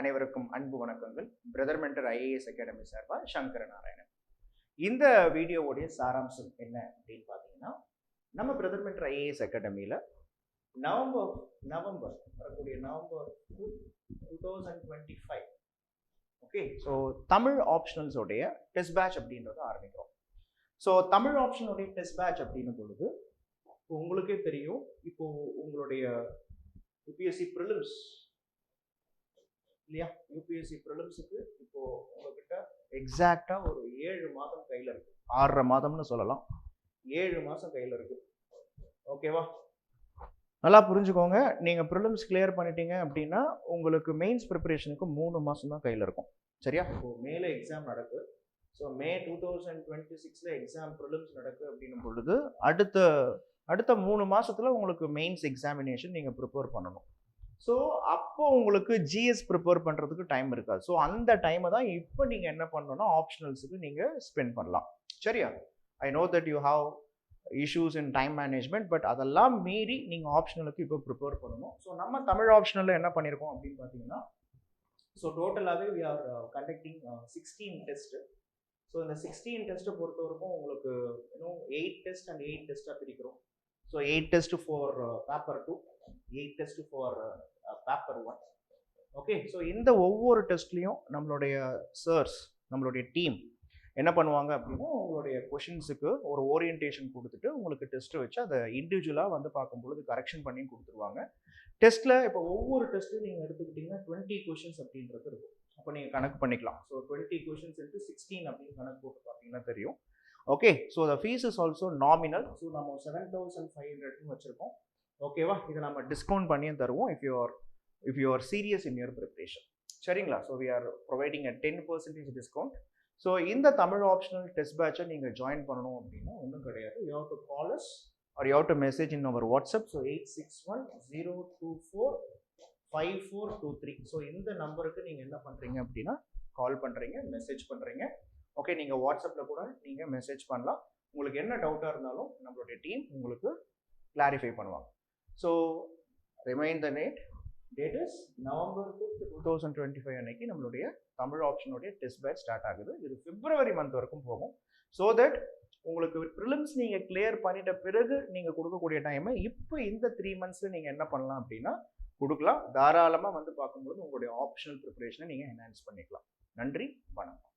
அனைவருக்கும் அன்பு வணக்கங்கள். பிரதர் மென்டர் ஐஏஎஸ் அகாடமி சார்பாக சங்கர நாராயணன் இந்த வீடியோவுடைய சாராம்சம் என்ன அப்படின்னு பார்த்தீங்கன்னா நம்ம பிரதர் மென்டர் ஐஏஎஸ் அகாடமியில் நவம்பர் நவம்பர் வரக்கூடிய November two thousand twenty five okay so Tamil ஆப்ஷனல்ஸோடைய test batch அப்படின்றத ஆரம்பிக்கிறோம். ஸோ தமிழ் ஆப்ஷனுடைய டெஸ்ட் பேட்ச் அப்படின்னும் பொழுது இப்போ உங்களுக்கே தெரியும் இப்போது உங்களுடைய யூபிஎஸ்சி ப்ரிலிம்ஸ் இல்லையா? யூபிஎஸ்சி ப்ரிலிம்ஸுக்கு இப்போ உங்ககிட்ட எக்ஸாக்டா ஒரு ஏழு மாதம் கையில இருக்கு. ஆறரை மாதம்னு சொல்லலாம். ஏழு மாதம் கையில் இருக்கு. ஓகேவா நல்லா புரிஞ்சுக்கோங்க. நீங்கள் ப்ரிலிம்ஸ் கிளியர் பண்ணிட்டீங்க அப்படின்னா உங்களுக்கு மெயின்ஸ் ப்ரிப்பரேஷனுக்கு மூணு மாதம் தான் கையில் இருக்கும். சரியா? இப்போ மேலே எக்ஸாம் நடக்கு. So May two thousand twenty சிக்ஸில் எக்ஸாம் ப்ரிலிம்ஸ் நடக்கு அப்படின்னும் பொழுது அடுத்த அடுத்த மூணு மாதத்தில் உங்களுக்கு மெயின்ஸ் எக்ஸாமினேஷன் நீங்கள் ப்ரிப்பேர் பண்ணணும். ஸோ அப்போ உங்களுக்கு ஜிஎஸ் ப்ரிப்பேர் பண்ணுறதுக்கு டைம் இருக்காது. ஸோ அந்த டைமை தான் இப்போ நீங்கள் என்ன பண்ணணும்னா ஆப்ஷனல்ஸுக்கு நீங்கள் ஸ்பெண்ட் பண்ணலாம். சரியா? I know that you have issues in time management but அதெல்லாம் மீறி நீங்கள் ஆப்ஷனலுக்கு இப்போ ப்ரிப்பேர் பண்ணணும். ஸோ நம்ம தமிழ் ஆப்ஷனில் என்ன பண்ணியிருக்கோம் அப்படின்னு பார்த்தீங்கன்னா ஸோ டோட்டலாகவே we are conducting sixteen test so இந்த சிக்ஸ்டீன் டெஸ்ட்டை பொறுத்த வரைக்கும் உங்களுக்கு இன்னும் எயிட் டெஸ்ட் அண்ட் எயிட் டெஸ்ட்டாக பிரிக்கிறோம். So eight test for paper two eight test for paper one okay so இந்த ஒவ்வொரு டெஸ்ட்லேயும் நம்மளுடைய சர்ஸ் நம்மளுடைய டீம் என்ன பண்ணுவாங்க அப்படின்னா உங்களுடைய கொஷின்ஸுக்கு ஒரு ஓரியன்டேஷன் கொடுத்துட்டு உங்களுக்கு டெஸ்ட் வச்சு அதை இண்டிவிஜுவலாக வந்து பார்க்கும்பொழுது கரெக்ஷன் பண்ணி கொடுத்துருவாங்க. டெஸ்ட்டில் இப்போ ஒவ்வொரு டெஸ்ட்டும் நீங்கள் எடுத்துக்கிட்டிங்கன்னா டுவெண்ட்டி கொஷின்ஸ் அப்படின்றது இருக்கும். அப்போ நீங்கள் கணக்கு பண்ணிக்கலாம். ஸோ டுவெண்ட்டி கொஷின்ஸ் வந்து சிக்ஸ்டீன் அப்படின்னு கணக்கு போட்டு பார்த்தீங்கன்னா தெரியும். Okay so the fees is also nominal so நம்ம செவன் தௌசண்ட் ஃபைவ் ஹண்ட்ரட்னு வச்சுருக்கோம். ஓகேவா இதை நம்ம டிஸ்கவுண்ட் பண்ணியும் தருவோம் if you are if you are serious in your preparation சரிங்களா? So we are providing a ten percentage discount so இந்த தமிழ் ஆப்ஷனல் டெஸ்ட் பேட்சை நீங்கள் ஜாயின் பண்ணணும் அப்படின்னா ஒன்றும் கிடையாது. You have to call us or you have to message in our WhatsApp so eight six one zero two four five four two three so இந்த நம்பருக்கு நீங்கள் என்ன பண்ணுறீங்க அப்படின்னா கால் பண்ணுறீங்க மெசேஜ் பண்ணுறீங்க ஓகே நீங்கள் வாட்ஸ்அப்பில் கூட நீங்கள் மெசேஜ் பண்ணலாம். உங்களுக்கு என்ன டவுட்டாக இருந்தாலும் நம்மளுடைய டீம் உங்களுக்கு கிளாரிஃபை பண்ணுவாங்க. So remain the note date is November fifth two thousand twenty five அன்னைக்கு நம்மளுடைய தமிழ் ஆப்ஷனுடைய டெஸ்ட் பேட்ச் ஸ்டார்ட் ஆகுது. இது பிப்ரவரி மந்த் வரைக்கும் போகும். ஸோ தட் உங்களுக்கு ப்ரிலிம்ஸ் நீங்கள் கிளியர் பண்ணிட்ட பிறகு நீங்கள் கொடுக்கக்கூடிய டைமை இப்போ இந்த த்ரீ மந்த்ஸில் நீங்கள் என்ன பண்ணலாம் அப்படின்னா கொடுக்கலாம். தாராளமாக வந்து பார்க்கும்போது உங்களுடைய ஆப்ஷனல் ப்ரிப்பரேஷனை நீங்கள் என்ஹான்ஸ் பண்ணிக்கலாம். நன்றி வணக்கம்.